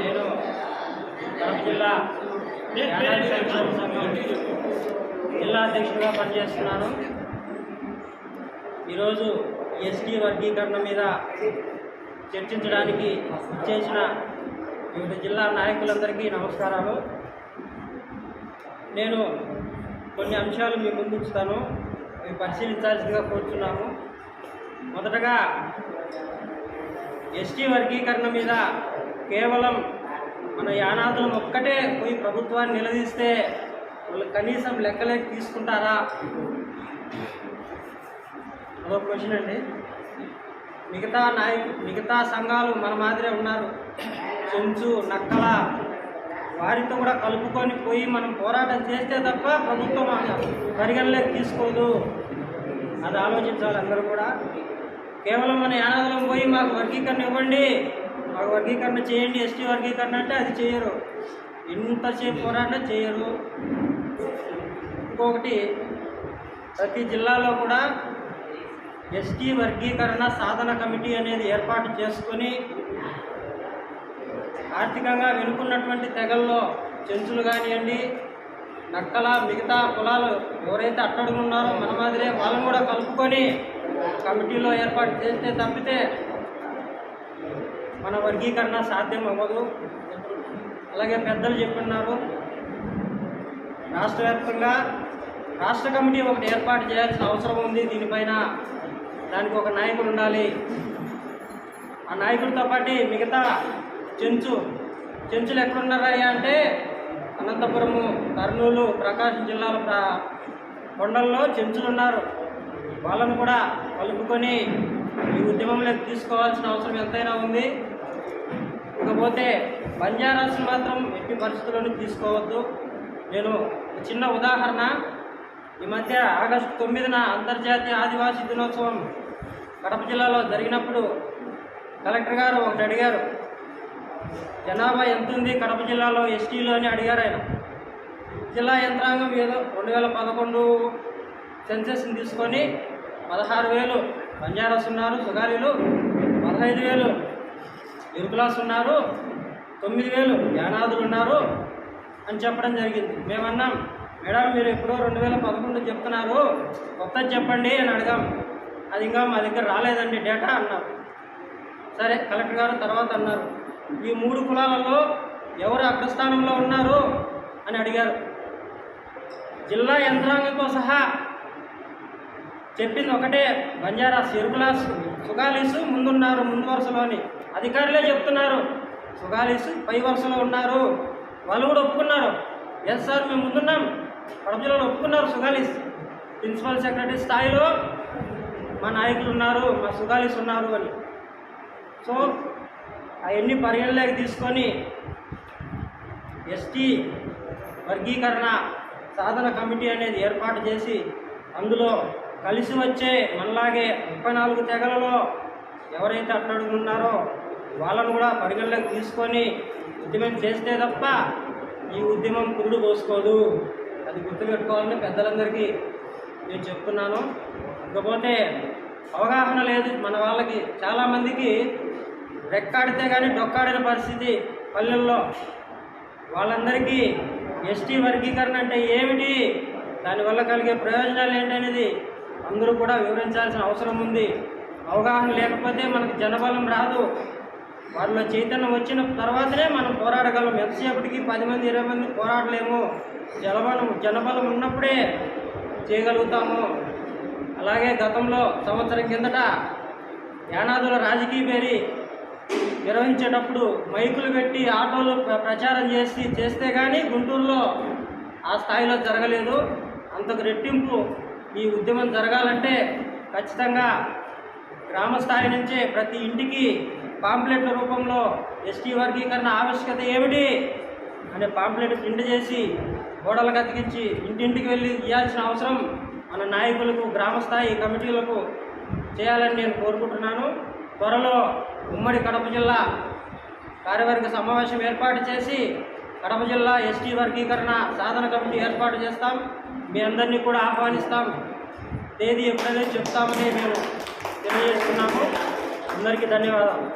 నేను కడప జిల్లా. జిల్లా అధ్యక్షుడిగా పనిచేస్తున్నాను. ఈరోజు ఎస్టీ వర్గీకరణ మీద చర్చించడానికి చేసిన వివిధ జిల్లా నాయకులందరికీ నమస్కారాలు. నేను కొన్ని అంశాలు మీ ముందుంచుతాను. మేము పరిశీలించాల్సిందిగా కోరుతున్నాము మొదటగా ఎస్టీ వర్గీకరణ మీద కేవలం మన యానాదులం ఒక్కటే పోయి ప్రభుత్వాన్ని నిలదీస్తే వాళ్ళు కనీసం లెక్కలేక తీసుకుంటారా? అదొక క్వశ్చన్ అండి. మిగతా నాయకు మిగతా సంఘాలు మన మాదిరే ఉన్నారు. చెంచు నక్కల వారితో కూడా కలుపుకొని పోయి మనం పోరాటం చేస్తే తప్ప ప్రభుత్వం పరిగణలోకి తీసుకోదు అది ఆలోచించాలి అందరూ కూడా. కేవలం మన యానాదులం పోయి మాకు వర్గీకరణ ఇవ్వండి. వర్గీకరణ చేయండి ఎస్టీ వర్గీకరణ అంటే అది చేయరు. ఇంతసేపు పోరాటం చేయరు. ఇంకొకటి ప్రతి జిల్లాలో కూడా ఎస్టీ వర్గీకరణ సాధన కమిటీ అనేది ఏర్పాటు చేసుకొని ఆర్థికంగా వెనుకున్నటువంటి తెగల్లో చెంచులు కానివ్వండి నక్కల మిగతా కులాలు ఎవరైతే అట్టడుగున్నారో మన మాదిరే వాళ్ళని కూడా కలుపుకొని కమిటీలో ఏర్పాటు చేస్తే తప్పితే మన వర్గీకరణ సాధ్యం అవ్వదు. అలాగే పెద్దలు చెప్పున్నారు రాష్ట్ర వ్యాప్తంగా రాష్ట్ర కమిటీ ఒకటి ఏర్పాటు చేయాల్సిన అవసరం ఉంది. దీనిపైన దానికి ఒక నాయకుడు ఉండాలి. ఆ నాయకుడితో పాటు మిగతా చెంచు చెంచులు ఎక్కడున్నారయ్యా అంటే అనంతపురము కర్నూలు ప్రకాశం జిల్లాల ప్ర- కొండల్లో చెంచులు ఉన్నారు. వాళ్ళను కూడా కలుపుకొని ఈ ఉద్యమంలో తీసుకోవాల్సిన అవసరం ఎంతైనా ఉంది. ఇకపోతే బంజారాస్ మాత్రం ఎట్టి పరిస్థితుల్లోనూ తీసుకోవద్దు. నేను చిన్న ఉదాహరణ. ఈ మధ్య ఆగస్టు తొమ్మిదిన అంతర్జాతీయ ఆదివాసీ దినోత్సవం కడప జిల్లాలో జరిగినప్పుడు కలెక్టర్ గారు ఒకటి అడిగారు జనాభా ఎంత ఉంది కడప జిల్లాలో ఎస్టీలో? అని అడిగారు ఆయన. జిల్లా యంత్రాంగం ఏదో రెండు వేల పదకొండు సెన్సెస్ని తీసుకొని పదహారు వేలు బంజారాస్ ఉన్నారు సుగారీలు పదహైదు వేలు. ఇరుకులాస్ ఉన్నారు తొమ్మిది వేలు. యానాదులు ఉన్నారు అని చెప్పడం జరిగింది. మేమన్నాం మేడం మీరు ఎప్పుడో రెండు వేల పదకొండు చెప్తున్నారు. కొత్తది చెప్పండి అని అడిగాం. అది ఇంకా మా దగ్గర రాలేదండి డేటా అన్నారు. సరే కలెక్టర్ గారు తర్వాత అన్నారు. ఈ మూడు కులాలలో ఎవరు అగ్రస్థానంలో ఉన్నారు? అని అడిగారు. జిల్లా యంత్రాంగంతో సహా చెప్పింది ఒకటే బంజారాస్ సిరుకులాస్ సుగాలీసు ముందున్నారు ముందు వరుసలోని అధికారులే చెప్తున్నారు. సుగాలీసు పై వరుసలో ఉన్నారు. వాళ్ళు కూడా ఒప్పుకున్నారు. ఎస్ సార్ మేము ముందున్నాం. కడప ఒప్పుకున్నారు సుగాలీస్. ప్రిన్సిపల్ సెక్రటరీ స్థాయిలో మా నాయకులు ఉన్నారు మా సుగాలీస్ ఉన్నారు అని. సో అవన్నీ పరిగణలోకి తీసుకొని ఎస్టీ వర్గీకరణ సాధన కమిటీ అనేది ఏర్పాటు చేసి అందులో కలిసి వచ్చే మనలాగే ముప్పై నాలుగు తెగలలో ఎవరైతే అట్టడుగున్నారో వాళ్ళను కూడా పరిగణలోకి తీసుకొని ఉద్యమం చేస్తే తప్ప ఈ ఉద్యమం పురుడు పోసుకోదు. అది గుర్తుపెట్టుకోవాలని పెద్దలందరికీ నేను చెప్తున్నాను. ఇకపోతే అవగాహన లేదు మన వాళ్ళకి. చాలామందికి రెక్కాడితే కానీ డొక్కాడిన పరిస్థితి పల్లెల్లో. వాళ్ళందరికీ ఎస్టీ వర్గీకరణ అంటే ఏమిటి? దానివల్ల కలిగే ప్రయోజనాలు ఏంటనేది అందరూ కూడా వివరించాల్సిన అవసరం ఉంది. అవగాహన లేకపోతే మనకు జనబలం రాదు. వారిలో చైతన్యం వచ్చిన తర్వాతనే మనం పోరాడగలం. ఎంతసేపటికి పది మంది ఇరవై మంది పోరాడలేము. జనబలం జనబలం ఉన్నప్పుడే చేయగలుగుతాము. అలాగే గతంలో సంవత్సరం కిందట యానాదుల రాజకీయ పేరి నిర్వహించేటప్పుడు మైకులు పెట్టి ఆటోలు ప్ర- ప్రచారం చేసి చేస్తే కానీ గుంటూరులో ఆ స్థాయిలో జరగలేదు. అంతకు రెట్టింపు ఈ ఉద్యమం జరగాలంటే ఖచ్చితంగా గ్రామ స్థాయి నుంచే ప్రతి ఇంటికి పాంప్లెట్ల రూపంలో ఎస్టీ వర్గీకరణ ఆవశ్యకత ఏమిటి అనే పాంప్లెట్ ప్రింట్ చేసి గోడలకు అతికించి ఇంటింటికి వెళ్ళి ఇవ్వాల్సిన అవసరం మన నాయకులకు గ్రామస్థాయి కమిటీలకు చేయాలని నేను కోరుకుంటున్నాను. త్వరలో ఉమ్మడి కడప జిల్లా కార్యవర్గ సమావేశం ఏర్పాటు చేసి కడప జిల్లా ఎస్టీ వర్గీకరణ సాధన కమిటీ ఏర్పాటు చేస్తాం. మీ అందరినీ కూడా ఆహ్వానిస్తాం. తేదీ ఎప్పుడనేది చెప్తామని మేము తెలియజేస్తున్నాము. అందరికీ ధన్యవాదాలు.